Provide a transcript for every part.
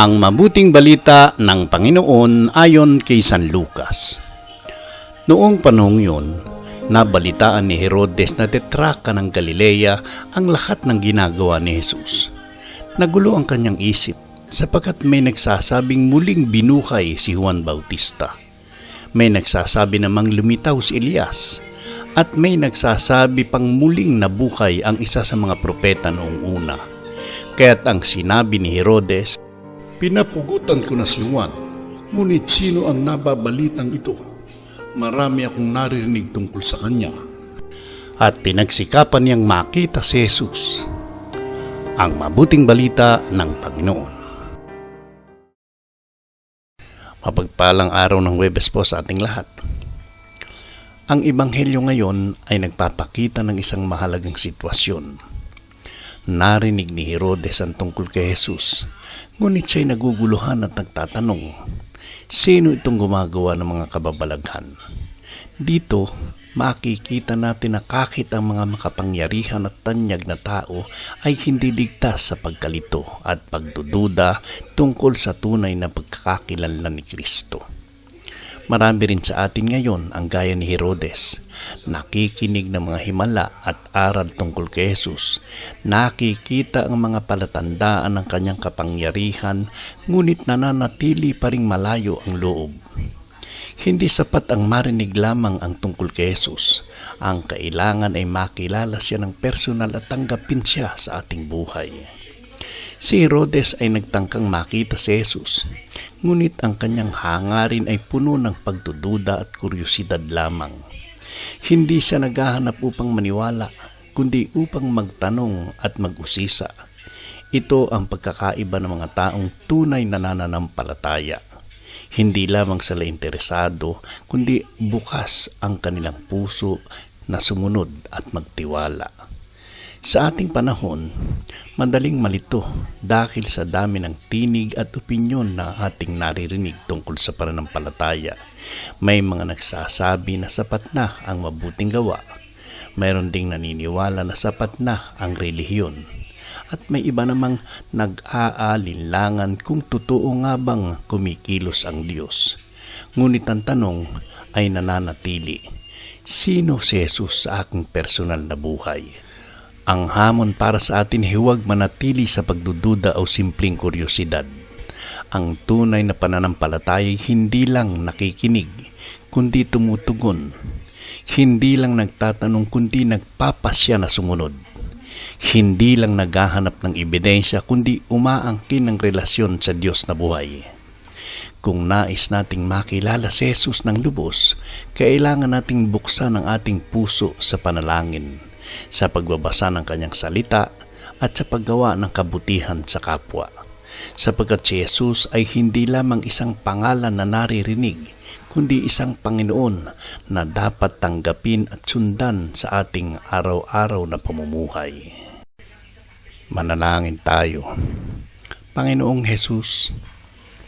Ang mabuting balita ng Panginoon ayon kay San Lucas. Noong panahong yun, nabalitaan ni Herodes na tetraka ng Galilea ang lahat ng ginagawa ni Jesus. Nagulo ang kanyang isip sapagkat may nagsasabing muling binuhay si Juan Bautista. May nagsasabi namang lumitaw si Elias at may nagsasabi pang muling nabuhay ang isa sa mga propeta noong una. Kaya't ang sinabi ni Herodes, Pinapugutan ko na si Juan, ngunit sino ang nababalitang ito? Marami akong naririnig tungkol sa kanya. At pinagsikapan niyang makita si Jesus, ang mabuting balita ng Panginoon. Mapagpalang araw ng Webes po sa ating lahat. Ang Ebanghelyo ngayon ay nagpapakita ng isang mahalagang sitwasyon. Narinig ni Herodes ang tungkol kay Jesus, ngunit siya'y naguguluhan at nagtatanong, sino itong gumagawa ng mga kababalaghan? Dito, makikita natin na kahit ang mga makapangyarihan at tanyag na tao ay hindi ligtas sa pagkalito at pagdududa tungkol sa tunay na pagkakakilanlan ni Kristo. Marami rin sa atin ngayon ang gaya ni Herodes, nakikinig ng mga himala at aral tungkol kay Jesus, nakikita ang mga palatandaan ng kanyang kapangyarihan, ngunit nananatili pa ring malayo ang loob. Hindi sapat ang marinig lamang ang tungkol kay Jesus. Ang kailangan ay makilala siya ng personal at tanggapin siya sa ating buhay. Si Herodes ay nagtangkang makita si Jesus, ngunit ang kanyang hangarin ay puno ng pagdududa at kuryosidad lamang. Hindi siya naghahanap upang maniwala, kundi upang magtanong at mag-usisa. Ito ang pagkakaiba ng mga taong tunay na nananampalataya. Hindi lamang sila interesado, kundi bukas ang kanilang puso na sumunod at magtiwala. Sa ating panahon, madaling malito dahil sa dami ng tinig at opinyon na ating naririnig tungkol sa pananampalataya. May mga nagsasabi na sapat na ang mabuting gawa. Mayroon ding naniniwala na sapat na ang relihiyon. At may iba namang nag-aalinlangan kung totoo nga bang kumikilos ang Diyos. Ngunit ang tanong ay nananatili, sino si Jesus sa aking personal na buhay? Ang hamon para sa atin huwag manatili sa pagdududa o simpleng kuryosidad. Ang tunay na pananampalataya hindi lang nakikinig, kundi tumutugon. Hindi lang nagtatanong, kundi nagpapasya na sumunod. Hindi lang naghahanap ng ebidensya, kundi umaangkin ng relasyon sa Diyos na buhay. Kung nais nating makilala si Jesus ng lubos, kailangan nating buksan ang ating puso sa panalangin sa pagbabasa ng kanyang salita at sa paggawa ng kabutihan sa kapwa. Sapagkat si Jesus ay hindi lamang isang pangalan na naririnig, kundi isang Panginoon na dapat tanggapin at sundan sa ating araw-araw na pamumuhay. Manalangin tayo. Panginoong Jesus,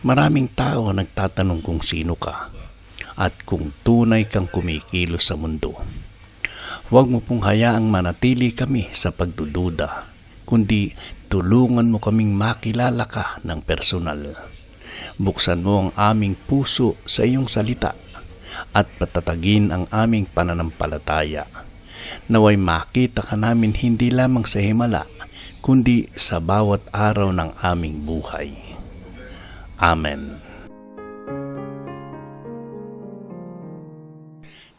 maraming tao nagtatanong kung sino ka at kung tunay kang kumikilos sa mundo. Huwag mo pong hayaang manatili kami sa pagdududa, kundi tulungan mo kaming makilala ka ng personal. Buksan mo ang aming puso sa iyong salita at patatagin ang aming pananampalataya. Naway makita ka namin hindi lamang sa himala, kundi sa bawat araw ng aming buhay. Amen.